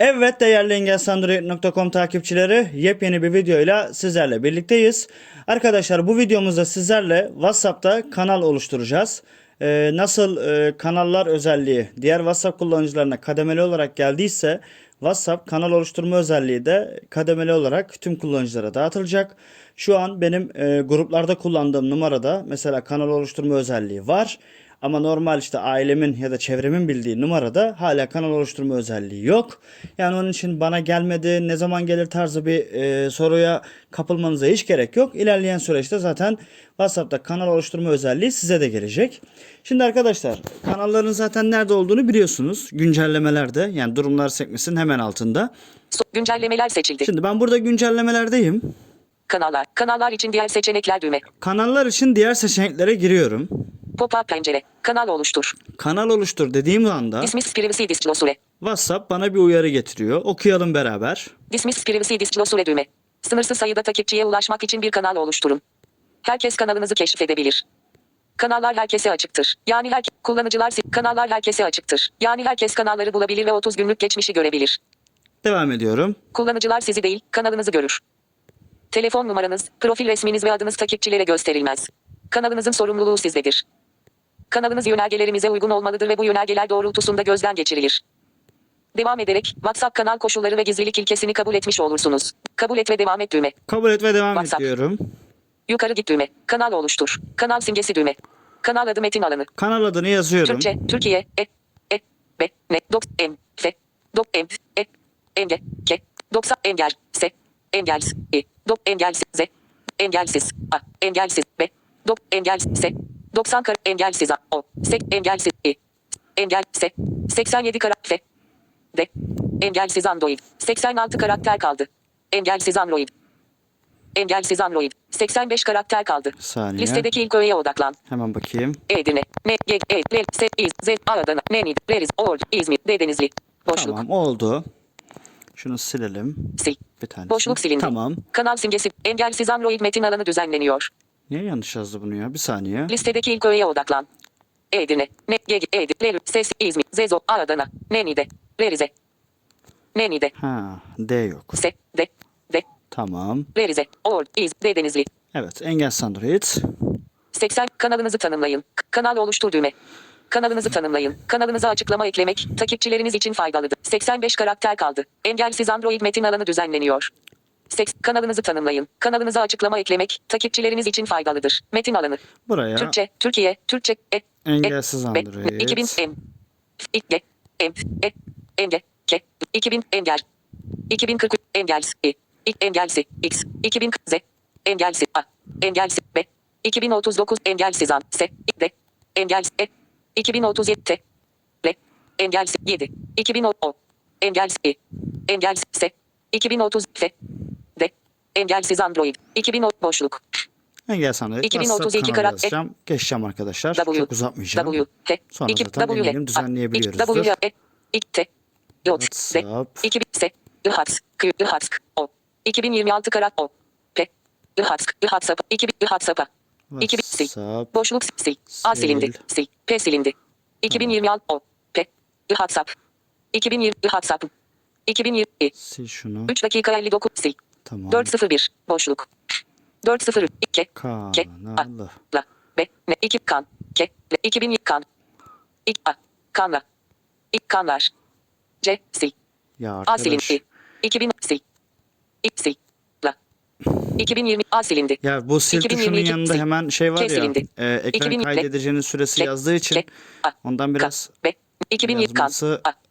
Evet değerli engelsandroid.com takipçileri yepyeni bir videoyla sizlerle birlikteyiz. Arkadaşlar bu videomuzda sizlerle WhatsApp'ta kanal oluşturacağız. Ee, nasıl e, kanallar özelliği diğer WhatsApp kullanıcılarına kademeli olarak geldiyse WhatsApp kanal oluşturma özelliği de kademeli olarak tüm kullanıcılara dağıtılacak. Şu an benim e, gruplarda kullandığım numarada mesela kanal oluşturma özelliği var. Ama normal işte ailemin ya da çevremin bildiği numarada hala kanal oluşturma özelliği yok. Yani onun için bana gelmedi ne zaman gelir tarzı bir e, soruya kapılmanıza hiç gerek yok. İlerleyen süreçte zaten WhatsApp'ta kanal oluşturma özelliği size de gelecek. Şimdi arkadaşlar kanalların zaten nerede olduğunu biliyorsunuz. Güncellemelerde yani durumlar sekmesinin hemen altında. Güncellemeler seçildi. Şimdi ben burada güncellemelerdeyim. Kanallar. Kanallar için diğer seçenekler düğme. Kanallar için diğer seçeneklere giriyorum. Pop-up pencere. Kanal oluştur. Kanal oluştur dediğim anda Dismiss privacy disclosure. WhatsApp bana bir uyarı getiriyor. Okuyalım beraber. Dismiss privacy disclosure düğme. Sınırsız sayıda takipçiye ulaşmak için bir kanal oluşturun. Herkes kanalınızı keşfedebilir. Kanallar herkese açıktır. Yani her kullanıcılar kanallar herkese açıktır. Yani herkes kanalları bulabilir ve 30 günlük geçmişi görebilir. Devam ediyorum. Kullanıcılar sizi değil, kanalınızı görür. Telefon numaranız, profil resminiz ve adınız takipçilere gösterilmez. Kanalınızın sorumluluğu sizdedir. Kanalınız yönergelerimize uygun olmalıdır ve bu yönergeler doğrultusunda gözden geçirilir. Devam ederek WhatsApp kanal koşulları ve gizlilik ilkesini kabul etmiş olursunuz. Kabul et ve devam et düğme. Kabul et ve devam WhatsApp. ediyorum. Yukarı git düğme. Kanal oluştur. Kanal simgesi düğme. Kanal adı metin alanı. Kanal adını yazıyorum. Türkçe, Türkiye, e, e, be, ne, dok, em, fe, dok, em, e, enge, ke, doksa, engel, se, engel, e, dok, engelsiz, ze, engelsiz, a, engelsiz, be, dok, engelsiz, se, 90 kar, engelsiz, a, o, sek, engelsiz, e, engel, se, 87 kara, fe, de, engelsiz Android, 86 karakter kaldı, engelsiz Android, engelsiz Android, 85 karakter kaldı. Saniye. Listedeki ilk öğeye odaklan. Hemen bakayım. Edirne, Ne, Ge, E, L, S, İz, Z, Adana, Nenid, Leriz, Ordu, İzmir, Denizli. Boşluk, Tamam oldu. Şunu silelim. sil. Bir tane. Boşluk silindi. Tamam. Kanal simgesi, engelsiz Android metin alanı düzenleniyor. Niye yanlış yazdı bunu ya? Bir saniye. Listedeki ilk öğeye odaklan. Edirne, Ne, Ge, Edir, Leri, Ses, İzmir, Zezo, Adana, Nenide, Lerize. Nenide, Ha, D yok. Se, De, De, Tamam. Lerize, Ordu, İz, De, Denizli. Evet. Engel Android. 80 kanalınızı tanımlayın. Kanal oluştur düğme. Kanalınızı tanımlayın. Kanalınıza açıklama eklemek takipçileriniz için faydalıdır. 85 karakter kaldı. Engelsiz Android metin alanı düzenleniyor. Seks, kanalınızı tanımlayın. Kanalınıza açıklama eklemek takipçileriniz için faydalıdır. Metin alanı. Buraya Türkçe, Türkiye, Türkçe, e, engelsiz e, be, Android. 2000 em, İkke, em, e, enge, ke, 2000 engel, 2040 engelsi, İk engelsi, x, 2000 z, engelsi, a, engelsi, b, 2039 engelsiz an, s, de, engelsi, e, 2037 t, le, engelsi, 7, 2010 o, engelsi, engelsi, s, 2030 f, engelsiz android, 2010 boşluk, Engel Android. 2032 WhatsApp kanalı karak- yazacağım. Geçeceğim arkadaşlar. W, Çok uzatmayacağım. W, H, Sonra 2, zaten W, eminim H, düzenleyebiliyoruzdur. W, E, İk, T, Yot, D, WhatsApp. 2000, S, Ihatsk, K, Ihatsk, O, 2026 karat O, P, Ihatsk, Ihatsk, 2000, Ihatsk, 2000, sil, WhatsApp. boşluk sil, A silindi, Sil. sil, P silindi, 2026 O, P, Ihatsk, 2020, Ihatsk, 2020, E, Sil şunu. 3 dakika 59, sil, Tamam. 401, boşluk, 402, K, K, A. La. Be. Ne. iki kan. Ke. Le. 2000 kan. İk. A. Kanla. İk kanlar. C. Sil. Ya A silindi. 2000 sil. İk sil. La. 2020 A silindi. Ya bu sil tuşunun 2022 yanında hemen şey var ya. E, ekran 2000 kaydedicinin süresi yazdığı için ondan biraz. Be. 2020 kan.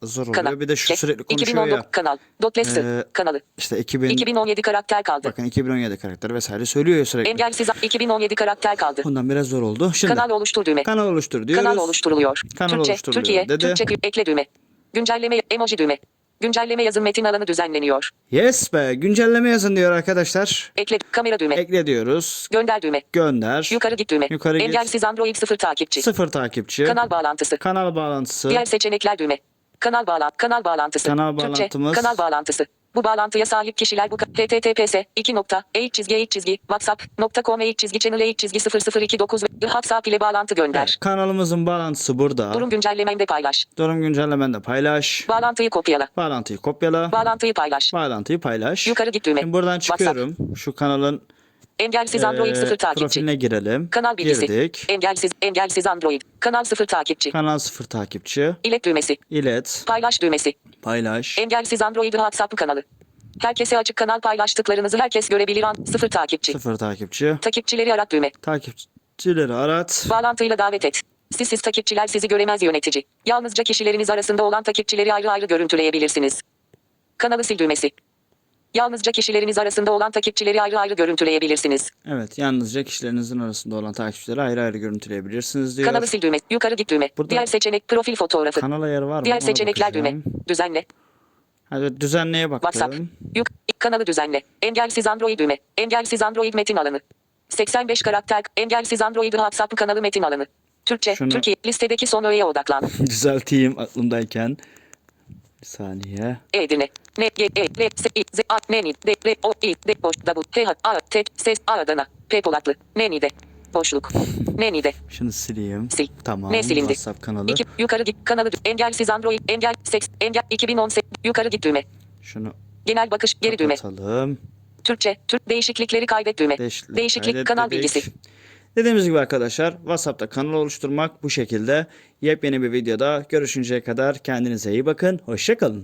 zor oluyor. Kanal. Bir de şu K. sürekli konuşuyor 2019 ya. kanal. Dotlesi Ee, kanalı. işte 2000 2017 karakter kaldı. bakın 2017 karakteri vesaire söylüyor ya sürekli. Engelsiz 2017 karakter kaldı. Ondan biraz zor oldu. Şimdi Kanal oluştur düğme. kanal oluştur diyoruz. Kanal oluşturuluyor. Kanal Türkçe, oluşturuluyor Türkiye, dedi. Türkçe ekle düğme. Güncelleme emoji düğme. Güncelleme yazın metin alanı düzenleniyor. Yes be güncelleme yazın diyor arkadaşlar. Ekle kamera düğme. Ekle diyoruz. Gönder düğme. Gönder. Yukarı git düğme. Yukarı git. Engelsiz Android 0 takipçi. Sıfır takipçi. Kanal bağlantısı. Kanal bağlantısı. Diğer seçenekler düğme. Kanal bağlan kanal bağlantısı. Kanal Türkçe bağlantımız. kanal bağlantısı. Bu bağlantıya sahip kişiler bu https 2 nokta e çizgi e çizgi whatsapp.com e çizgi channel e çizgi 0029 ve WhatsApp ile bağlantı gönder. Evet, kanalımızın bağlantısı burada. Durum güncellemende paylaş. Durum güncellemen de paylaş. Bağlantıyı kopyala. Bağlantıyı kopyala. Bağlantıyı paylaş. Bağlantıyı paylaş. Yukarı git düğme. Şimdi buradan WhatsApp. çıkıyorum. Şu kanalın Engelsiz Android eee, 0 takipçi. profiline girelim. Kanal bilgisi. Girdik. Engelsiz engelsiz Android. Kanal 0 takipçi. Kanal sıfır takipçi. İlet düğmesi. İlet. Paylaş düğmesi. Paylaş. Engelsiz Android WhatsApp kanalı. Herkese açık kanal paylaştıklarınızı herkes görebilir an 0 takipçi. Sıfır takipçi. Takipçileri arat düğme. Takipçileri arat. Bağlantıyla davet et. Sizsiz takipçiler sizi göremez yönetici. Yalnızca kişileriniz arasında olan takipçileri ayrı ayrı görüntüleyebilirsiniz. Kanalı sil düğmesi. Yalnızca kişileriniz arasında olan takipçileri ayrı ayrı görüntüleyebilirsiniz. Evet yalnızca kişilerinizin arasında olan takipçileri ayrı ayrı görüntüleyebilirsiniz diyor. Kanalı sil düğmesi. Yukarı git düğme. Burada- Diğer seçenek profil fotoğrafı. Kanal ayarı var mı? Diğer Ona seçenekler düğme. bakacağım. Düzenle. Hadi düzenleye bakalım. WhatsApp. Yuk. Kanalı düzenle. Engelsiz Android düğme. Engelsiz Android metin alanı. 85 karakter. Engelsiz Android WhatsApp kanalı metin alanı. Türkçe. Şunu- Türkiye. Listedeki son öğeye odaklan. Düzelteyim aklımdayken. Bir saniye. Edirne. Ne ye e le s i z a ne ni de re o i de boş da bu t h a t ses a Adana. P Polatlı. Ne ni de. Boşluk. Ne ni de. Şunu sileyim. Sil. Tamam. Ne silindi? WhatsApp kanalı. İki, yukarı git. Kanalı engelsiz Android. Engel seks. Engel 2018. Yukarı git düğme. Şunu Genel bakış geri düğme. kapatalım. Türkçe. Türk değişiklikleri kaydet düğme. Değişiklik, Değişiklik kaydet kanal dedik. bilgisi. Dediğimiz gibi arkadaşlar WhatsApp'ta kanal oluşturmak bu şekilde. Yepyeni bir videoda görüşünceye kadar kendinize iyi bakın. Hoşçakalın.